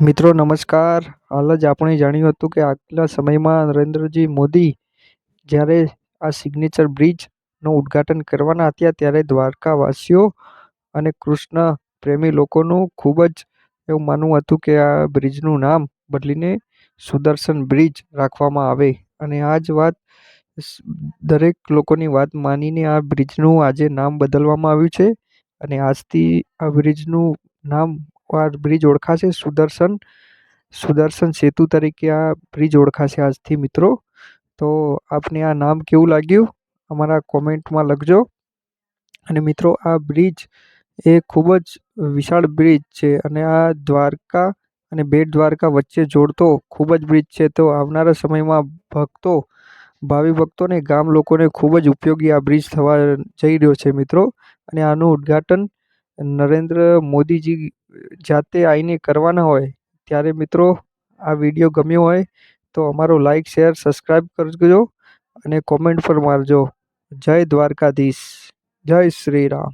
મિત્રો, નમસ્કાર. હાલ જ આપણે જાણ્યું હતું કે આગલા સમયમાં નરેન્દ્રજી મોદી જ્યારે આ સિગ્નેચર બ્રિજનું ઉદ્ઘાટન કરવાના હતા, ત્યારે દ્વારકાવાસીઓ અને કૃષ્ણ પ્રેમી લોકોનું ખૂબ જ એવું માનવું હતું કે આ બ્રિજનું નામ બદલીને સુદર્શન બ્રિજ રાખવામાં આવે. અને આ જ વાત દરેક લોકોની વાત માનીને આ બ્રિજનું આજે નામ બદલવામાં આવ્યું છે. અને આજથી આ બ્રિજનું નામ આ બ્રિજ ઓળખાશે. સુદર્શન સુદર્શન સેતુ તરીકે આ બ્રિજ ઓળખાશે આજથી મિત્રો. તો આપને આ નામ કેવું લાગ્યું? અમારા કોમેન્ટમાં લખજો. અને મિત્રો, આ બ્રિજ એ ખૂબ જ વિશાળ બ્રિજ છે અને આ દ્વારકા અને બેટ દ્વારકા વચ્ચે જોડતો ખૂબ જ બ્રિજ છે. તો આવનારા સમયમાં ભક્તો, ભાવિ ભક્તોને ગામ લોકોને ખૂબ જ ઉપયોગી આ બ્રિજ થવા જઈ રહ્યો છે મિત્રો. અને આનું ઉદ્ઘાટન નરેન્દ્ર મોદીજી જાતે આવીને કરવાના હોય, ત્યારે મિત્રો આ વીડિયો ગમ્યો હોય, તો અમારો લાઈક શેર સબસ્ક્રાઈબ કરજો અને કોમેન્ટ પર મારજો. જય દ્વારકાધીશ. જય શ્રી રામ.